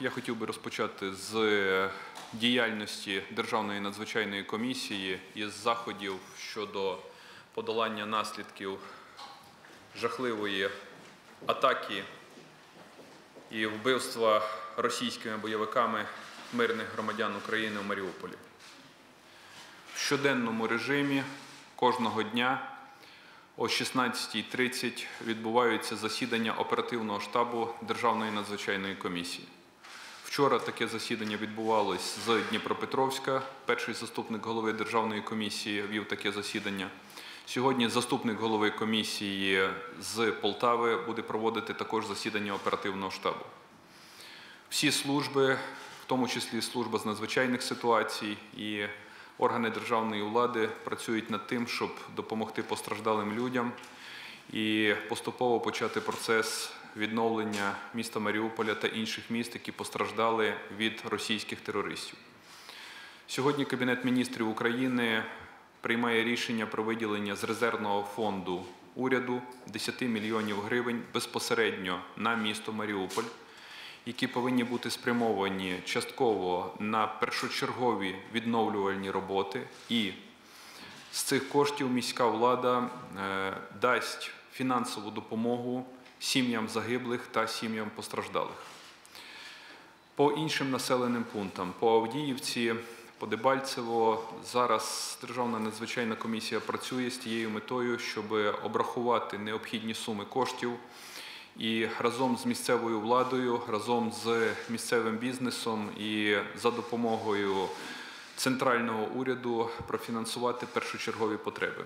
Я хотів би розпочати з діяльності Державної надзвичайної комісії із заходів щодо подолання наслідків жахливої атаки і вбивства російськими бойовиками мирних громадян України в Маріуполі. В щоденному режимі кожного дня о 16.30 відбуваються засідання оперативного штабу Державної надзвичайної комісії. Вчора таке засідання відбувалось з Дніпропетровська. Перший заступник голови Державної комісії вів таке засідання. Сьогодні заступник голови комісії з Полтави буде проводити також засідання оперативного штабу. Всі служби, в тому числі служба з надзвичайних ситуацій і органи державної влади, працюють над тим, щоб допомогти постраждалим людям і поступово почати процес відновлення міста Маріуполя та інших міст, які постраждали від російських терористів. Сьогодні Кабінет міністрів України приймає рішення про виділення з резервного фонду уряду 10 мільйонів гривень безпосередньо на місто Маріуполь, які повинні бути спрямовані частково на першочергові відновлювальні роботи. І з цих коштів міська влада е, дасть фінансову допомогу сім'ям загиблих та сім'ям постраждалих. По іншим населеним пунктам, по Авдіївці, по Дебальцево, зараз Державна надзвичайна комісія працює з тією метою, щоб обрахувати необхідні суми коштів і разом з місцевою владою, разом з місцевим бізнесом і за допомогою центрального уряду профінансувати першочергові потреби.